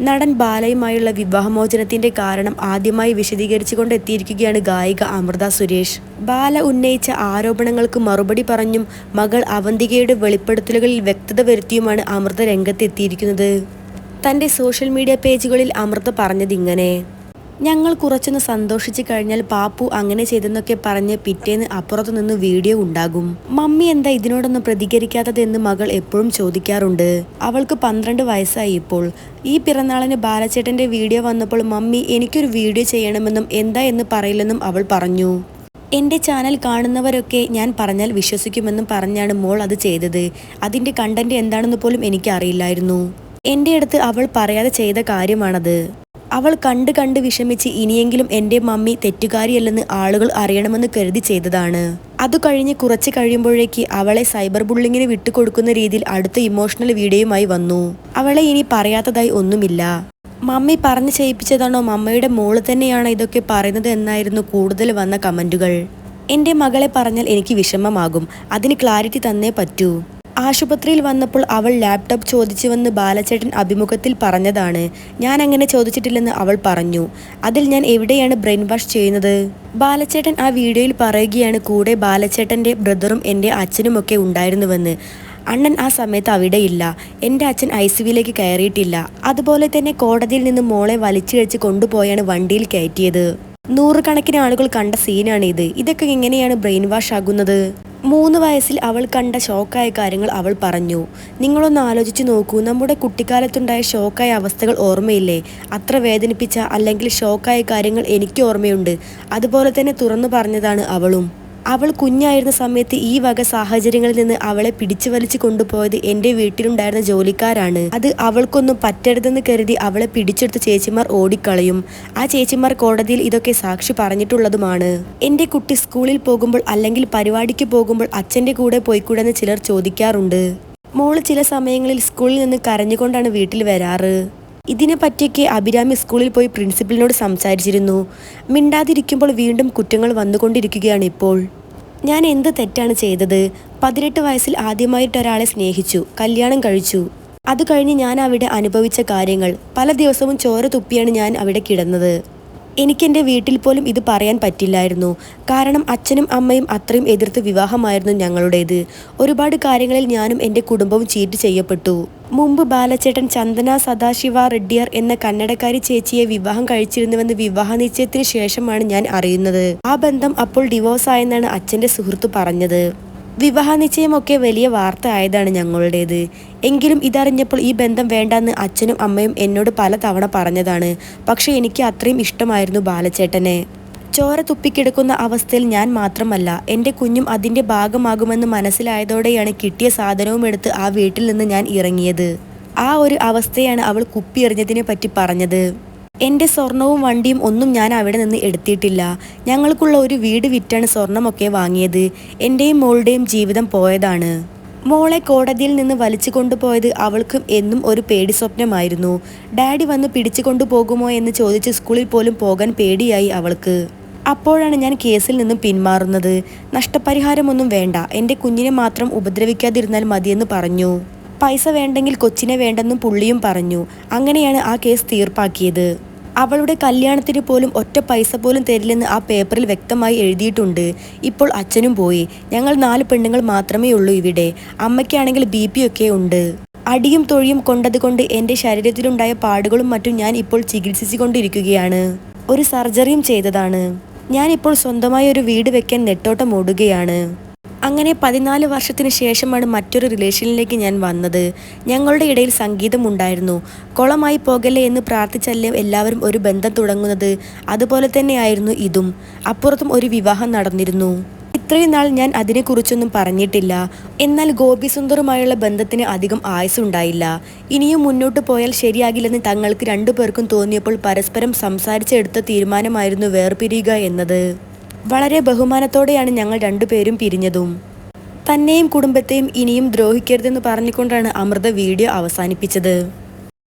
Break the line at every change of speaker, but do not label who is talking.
നടൻ ബാലയുമായുള്ള വിവാഹമോചനത്തിന്റെ കാരണം ആദ്യമായി വിശദീകരിച്ചുകൊണ്ട് എത്തിയിരിക്കുകയാണ് ഗായിക അമൃത സുരേഷ്. ബാല ഉന്നയിച്ച ആരോപണങ്ങൾക്ക് മറുപടി പറഞ്ഞും മകൾ അവന്തികയുടെ വെളിപ്പെടുത്തലുകളിൽ വ്യക്തത വരുത്തിയുമാണ് അമൃത രംഗത്തെത്തിയിരിക്കുന്നത്. തന്റെ സോഷ്യൽ മീഡിയ പേജുകളിൽ അമൃത പറഞ്ഞതിങ്ങനെ. ഞങ്ങൾ കുറച്ചൊന്ന് സന്തോഷിച്ച് കഴിഞ്ഞാൽ പാപ്പു അങ്ങനെ ചെയ്തെന്നൊക്കെ പറഞ്ഞ് പിറ്റേന്ന് അപ്പുറത്തു നിന്ന് വീഡിയോ ഉണ്ടാകും. മമ്മി എന്താ ഇതിനോടൊന്നും പ്രതികരിക്കാത്തതെന്ന് മകൾ എപ്പോഴും ചോദിക്കാറുണ്ട്. അവൾക്ക് പന്ത്രണ്ട് വയസ്സായി ഇപ്പോൾ. ഈ പിറന്നാളിന് ബാലച്ചേട്ടന്റെ വീഡിയോ വന്നപ്പോൾ മമ്മി എനിക്കൊരു വീഡിയോ ചെയ്യണമെന്നും എന്താ എന്ന് പറയില്ലെന്നും അവൾ പറഞ്ഞു. എന്റെ ചാനൽ കാണുന്നവരൊക്കെ ഞാൻ പറഞ്ഞാൽ വിശ്വസിക്കുമെന്നും പറഞ്ഞാണ് മോൾ അത് ചെയ്തത്. അതിന്റെ കണ്ടന്റ് എന്താണെന്ന് പോലും എനിക്കറിയില്ലായിരുന്നു. എന്റെ അടുത്ത് അവൾ പറയാതെ ചെയ്ത കാര്യമാണത്. അവൾ കണ്ട് കണ്ട് വിഷമിച്ച് ഇനിയെങ്കിലും എന്റെ മമ്മി തെറ്റുകാരിയല്ലെന്ന് ആളുകൾ അറിയണമെന്ന് കരുതി ചെയ്തതാണ്. അത് കഴിഞ്ഞ് കുറച്ച് കഴിയുമ്പോഴേക്ക് അവളെ സൈബർ ബുള്ളിങ്ങിന് വിട്ടുകൊടുക്കുന്ന രീതിയിൽ അടുത്ത ഇമോഷണൽ വീഡിയോയുമായി വന്നു. അവളെ ഇനി പറയാത്തതായി ഒന്നുമില്ല. മമ്മി പറഞ്ഞു ചെയ്യിപ്പിച്ചതാണോ മമ്മയുടെ മോൾ തന്നെയാണ് ഇതൊക്കെ പറയുന്നത് എന്നായിരുന്നു കൂടുതൽ വന്ന കമന്റുകൾ എന്റെ മകളെ പറഞ്ഞാൽ എനിക്ക് വിഷമമാകും. അതിന് ക്ലാരിറ്റി തന്നേ പറ്റൂ. ആശുപത്രിയിൽ വന്നപ്പോൾ അവൾ ലാപ്ടോപ്പ് ചോദിച്ചുവെന്ന് ബാലചേട്ടൻ അഭിമുഖത്തിൽ പറഞ്ഞതാണ്. ഞാൻ അങ്ങനെ ചോദിച്ചിട്ടില്ലെന്ന് അവൾ പറഞ്ഞു. അതിൽ ഞാൻ എവിടെയാണ് ബ്രെയിൻ വാഷ് ചെയ്യുന്നത്? ബാലചേട്ടൻ ആ വീഡിയോയിൽ പറയുകയാണ് കൂടെ ബാലച്ചേട്ടന്റെ ബ്രദറും എന്റെ അച്ഛനുമൊക്കെ ഉണ്ടായിരുന്നുവെന്ന്. അണ്ണൻ ആ സമയത്ത് അവിടെയില്ല. എന്റെ അച്ഛൻ ഐ സിയിലേക്ക് കയറിയിട്ടില്ല. അതുപോലെ തന്നെ കോടതിയിൽ നിന്ന് മോളെ വലിച്ചിഴച്ച് കൊണ്ടുപോയാണ് വണ്ടിയിൽ കയറ്റിയത്. നൂറുകണക്കിന് ആളുകൾ കണ്ട സീനാണ് ഇത് ഇതൊക്കെ എങ്ങനെയാണ് ബ്രെയിൻ വാഷ് ആകുന്നത്? മൂന്ന് വയസ്സിൽ അവൾ കണ്ട ഷോക്കായ കാര്യങ്ങൾ അവൾ പറഞ്ഞു. നിങ്ങളൊന്ന് ആലോചിച്ച് നോക്കൂ നമ്മുടെ കുട്ടിക്കാലത്തുണ്ടായ ഷോക്കായ അവസ്ഥകൾ ഓർമ്മയില്ലേ? അത്ര വേദനിപ്പിച്ച അല്ലെങ്കിൽ ഷോക്കായ കാര്യങ്ങൾ എനിക്ക് ഓർമ്മയുണ്ട്. അതുപോലെ തന്നെ തുറന്നു പറഞ്ഞതാണ് അവളും. അവൾ കുഞ്ഞായിരുന്ന സമയത്ത് ഈ വക സാഹചര്യങ്ങളിൽ നിന്ന് അവളെ പിടിച്ചു വലിച്ചു കൊണ്ടുപോയത് എന്റെ വീട്ടിലുണ്ടായിരുന്ന ജോലിക്കാരാണ്. അത് അവൾക്കൊന്നും പറ്റരുതെന്ന് കരുതി അവളെ പിടിച്ചെടുത്ത ചേച്ചിമാർ ഓടിക്കളയും. ആ ചേച്ചിമാർ കോടതിയിൽ ഇതൊക്കെ സാക്ഷി പറഞ്ഞിട്ടുള്ളതുമാണ്. എന്റെ കുട്ടി സ്കൂളിൽ പോകുമ്പോൾ അല്ലെങ്കിൽ പരിപാടിക്ക് പോകുമ്പോൾ അച്ഛന്റെ കൂടെ പോയിക്കൂടെന്ന് ചിലർ ചോദിക്കാറുണ്ട്. മോൾ ചില സമയങ്ങളിൽ സ്കൂളിൽ നിന്ന് കരഞ്ഞുകൊണ്ടാണ് വീട്ടിൽ വരാറ്. ഇതിനെ പറ്റിയൊക്കെ അഭിരാമി സ്കൂളിൽ പോയി പ്രിൻസിപ്പലിനോട് സംസാരിച്ചിരുന്നു. മിണ്ടാതിരിക്കുമ്പോൾ വീണ്ടും കുറ്റങ്ങൾ വന്നുകൊണ്ടിരിക്കുകയാണ് ഇപ്പോൾ. ഞാൻ എന്ത് തെറ്റാണ് ചെയ്തത്? പതിനെട്ട് വയസ്സിൽ ആദ്യമായിട്ട് ഒരാളെ സ്നേഹിച്ചു കല്യാണം കഴിച്ചു. അത് കഴിഞ്ഞ് ഞാൻ അവിടെ അനുഭവിച്ച കാര്യങ്ങൾ. പല ദിവസവും ചോര തുപ്പിയാണ് ഞാൻ അവിടെ കിടന്നത്. എനിക്കെന്റെ വീട്ടിൽ പോലും ഇത് പറയാൻ പറ്റില്ലായിരുന്നു. കാരണം അച്ഛനും അമ്മയും അത്രയും എതിർത്ത് വിവാഹമായിരുന്നു ഞങ്ങളുടേത്. ഒരുപാട് കാര്യങ്ങളിൽ ഞാനും എന്റെ കുടുംബവും ചീറ്റ് ചെയ്യപ്പെട്ടു. മുമ്പ് ബാലച്ചേട്ടൻ ചന്ദന സദാശിവ റെഡ്ഡിയർ എന്ന കന്നഡക്കാരി ചേച്ചിയെ വിവാഹം കഴിച്ചിരുന്നുവെന്ന് വിവാഹ നിശ്ചയത്തിന് ശേഷമാണ് ഞാൻ അറിയുന്നത്. ആ ബന്ധം അപ്പോൾ ഡിവോഴ്സ് ആയെന്നാണ് അച്ഛന്റെ സുഹൃത്ത് പറഞ്ഞത്. വിവാഹ നിശ്ചയമൊക്കെ വലിയ വാർത്ത ആയതാണ് ഞങ്ങളുടേത്. എങ്കിലും ഇതറിഞ്ഞപ്പോൾ ഈ ബന്ധം വേണ്ടെന്ന് അച്ഛനും അമ്മയും എന്നോട് പല തവണ പറഞ്ഞതാണ്. പക്ഷെ എനിക്ക് അത്രയും ഇഷ്ടമായിരുന്നു ബാലച്ചേട്ടനെ ചോര തുപ്പിക്കിടക്കുന്ന അവസ്ഥയിൽ ഞാൻ മാത്രമല്ല എന്റെ കുഞ്ഞും അതിന്റെ ഭാഗമാകുമെന്ന് മനസ്സിലായതോടെയാണ് കിട്ടിയ സാധനവും എടുത്ത് ആ വീട്ടിൽ നിന്ന് ഞാൻ ഇറങ്ങിയത്. ആ ഒരു അവസ്ഥയാണ് അവൾ കുപ്പി എറിഞ്ഞതിനെ പറ്റി പറഞ്ഞത്. എന്റെ സ്വർണവും വണ്ടിയും ഒന്നും ഞാൻ അവിടെ നിന്ന് എടുത്തിട്ടില്ല. ഞങ്ങൾക്കുള്ള ഒരു വീട് വിറ്റാണ് സ്വർണമൊക്കെ വാങ്ങിയത്. എന്റെയും മോളുടെയും ജീവിതം പോയതാണ്. മോളെ കോടതിയിൽ നിന്ന് വലിച്ചു കൊണ്ടുപോയത് അവൾക്കും എന്നും ഒരു പേടി സ്വപ്നമായിരുന്നു. ഡാഡി വന്ന് പിടിച്ചു കൊണ്ടുപോകുമോ എന്ന് ചോദിച്ച് സ്കൂളിൽ പോലും പോകാൻ പേടിയായി അവൾക്ക്. അപ്പോഴാണ് ഞാൻ കേസിൽ നിന്നും പിന്മാറുന്നത്. നഷ്ടപരിഹാരമൊന്നും വേണ്ട. എന്റെ കുഞ്ഞിനെ മാത്രം ഉപദ്രവിക്കാതിരുന്നാൽ മതിയെന്ന് പറഞ്ഞു. പൈസ വേണ്ടെങ്കിൽ കൊച്ചിനെ വേണ്ടെന്നും പുള്ളിയും പറഞ്ഞു. അങ്ങനെയാണ് ആ കേസ് തീർപ്പാക്കിയത്. അവളുടെ കല്യാണത്തിന് പോലും ഒറ്റ പൈസ പോലും തരില്ലെന്ന് ആ പേപ്പറിൽ വ്യക്തമായി എഴുതിയിട്ടുണ്ട്. ഇപ്പോൾ അച്ഛനും പോയി. ഞങ്ങൾ നാല് പെണ്ണുങ്ങൾ മാത്രമേ ഉള്ളൂ ഇവിടെ. അമ്മയ്ക്കാണെങ്കിൽ ബി പി ഒക്കെ ഉണ്ട്. അടിയും തൊഴിയും കൊണ്ടതുകൊണ്ട് എന്റെ ശരീരത്തിലുണ്ടായ പാടുകളും മറ്റും ഞാൻ ഇപ്പോൾ ചികിത്സിച്ചുകൊണ്ടിരിക്കുകയാണ്. ഒരു സർജറിയും ചെയ്തതാണ്. ഞാനിപ്പോൾ സ്വന്തമായി ഒരു വീട് വെക്കാൻ നെട്ടോട്ടം ഓടുകയാണ്. അങ്ങനെ പതിനാല് വർഷത്തിന് ശേഷമാണ് മറ്റൊരു റിലേഷനിലേക്ക് ഞാൻ വന്നത്. ഞങ്ങളുടെ ഇടയിൽ സംഗീതം ഉണ്ടായിരുന്നു. കുളമായി പോകല്ലേ എന്ന് പ്രാർത്ഥിച്ചല്ലേ എല്ലാവരും ഒരു ബന്ധം തുടങ്ങുന്നത്. അതുപോലെ തന്നെയായിരുന്നു ഇതും. അപ്പുറത്തും ഒരു വിവാഹം നടന്നിരുന്നു. ഇത്രയും നാൾ ഞാൻ അതിനെക്കുറിച്ചൊന്നും പറഞ്ഞിട്ടില്ല. എന്നാൽ ഗോപി സുന്ദറുമായുള്ള ബന്ധത്തിന് അധികം ആയുസുണ്ടായില്ല ഇനിയും മുന്നോട്ട് പോയാൽ ശരിയാകില്ലെന്ന് തങ്ങൾക്ക് രണ്ടു പേർക്കും തോന്നിയപ്പോൾ പരസ്പരം സംസാരിച്ചെടുത്ത തീരുമാനമായിരുന്നു വേർപിരിയുക എന്നത്. വളരെ ബഹുമാനത്തോടെയാണ് ഞങ്ങൾ രണ്ടുപേരും പിരിഞ്ഞതും. തന്നെയും കുടുംബത്തെയും ഇനിയും ദ്രോഹിക്കരുതെന്ന് പറഞ്ഞുകൊണ്ടാണ് അമൃത വീഡിയോ അവസാനിപ്പിച്ചത്.